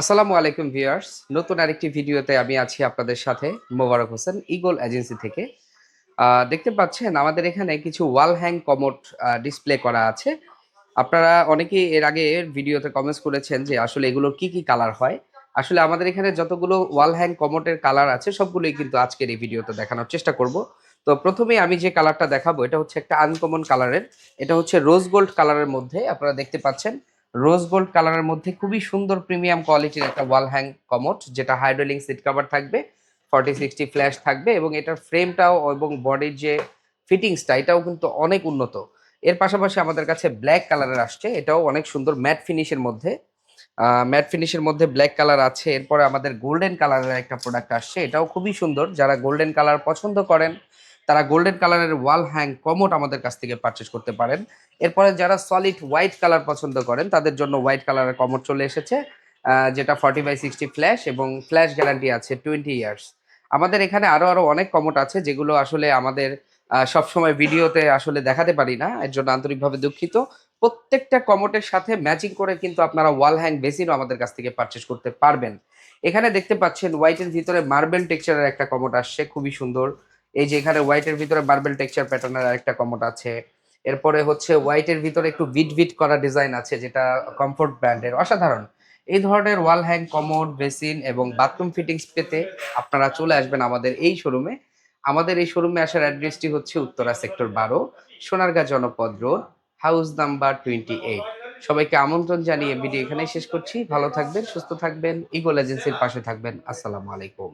আসসালামু আলাইকুম ভিউয়ার্স। নতুন আরেকটি ভিডিওতে আমি আছি আপনাদের সাথে মোবারক হোসেন ইগল এজেন্সি থেকে। দেখতে পাচ্ছেন, আমাদের এখানে কিছু ওয়াল হ্যাং কমোড ডিসপ্লে করা আছে। আপনারা অনেকেই এর আগে ভিডিওতে কমেন্টস করেছেন যে আসলে এগুলোর কি কি কালার হয়। আসলে আমাদের এখানে যতগুলো ওয়াল হ্যাং কমোডের কালার আছে, সবগুলোই কিন্তু আজকের এই ভিডিওতে দেখানোর চেষ্টা করব। তো প্রথমেই আমি যে কালারটা দেখাবো, এটা হচ্ছে একটা আনকমন কালারের এটা হচ্ছে রোজ গোল্ড কালারের মধ্যে, আপনারা দেখতে পাচ্ছেন। রোজ গোল্ড কালারের মধ্যে খুবই সুন্দর প্রিমিয়াম কোয়ালিটির একটা ওয়াল হ্যাং কমোড যেটা হাইড্রোলিং সিট কভার থাকবে ফর্টি সিক্সটি ফ্ল্যাশ থাকবে এবং এটার ফ্রেমটাও এবং বডির যে ফিটিংসটা এটাও কিন্তু অনেক উন্নত। এর পাশাপাশি আমাদের কাছে ব্ল্যাক কালারের আসছে, এটাও অনেক সুন্দর ম্যাট ফিনিশের মধ্যে। ম্যাট ফিনিশের মধ্যে ব্ল্যাক কালার আছে, এরপরে আমাদের গোল্ডেন কালারের একটা প্রোডাক্ট আসছে, এটাও খুবই সুন্দর, যারা গোল্ডেন কালার পছন্দ করেন তারা গোল্ডেন কালারের ওয়াল হ্যাং কমোট আমাদের কাছ থেকে পারচেস করতে পারেন। এরপরে যারা সলিড হোয়াইট কালার পছন্দ করেন, তাদের জন্য হোয়াইট কালারের কমোড চলে এসেছে যেটা ফর্টি বাই সিক্সটি ফ্ল্যাশ এবং ফ্ল্যাশ গ্যারান্টি আছে টোয়েন্টি ইয়ার্স আমাদের এখানে আরও আরও অনেক কমোট আছে যেগুলো আসলে আমাদের সবসময় ভিডিওতে আসলে দেখাতে পারি না, এর জন্য আন্তরিকভাবে দুঃখিত। প্রত্যেকটা কমোটের সাথে ম্যাচিং করে কিন্তু আপনারা ওয়াল হ্যাং বেসিনও আমাদের কাছ থেকে পারচেস করতে পারবেন। এখানে দেখতে পাচ্ছেন হোয়াইটের ভিতরে মার্বেল টেক্সচারের একটা কমোট আসছে, খুবই সুন্দর। এই যে এখানে হোয়াইটের ভিতরে মার্বেল টেক্সচার প্যাটার্নের আরেকটা কমোট আছে। এরপরে হচ্ছে হোয়াইটের ভিতরে একটু ভিট ভিট করা ডিজাইন আছে, যেটা কমফোর্ট ব্র্যান্ডের অসাধারণ। এই ধরনের ওয়াল হ্যাং কমোড বেসিন এবং বাথরুম ফিটিংস পেতে আপনারা চলে আসবেন আমাদের এই শোরুমে আমাদের এই শোরুমে আসার অ্যাড্রেসটি হচ্ছে উত্তরা সেক্টর বারো, Sonargaon Janapath road house number twenty eight সবাইকে আমন্ত্রণ জানিয়ে ভিডিও এখানেই শেষ করছি। ভালো থাকবেন, সুস্থ থাকবেন ইগল এজেন্সির পাশে থাকবেন। আসসালামু আলাইকুম।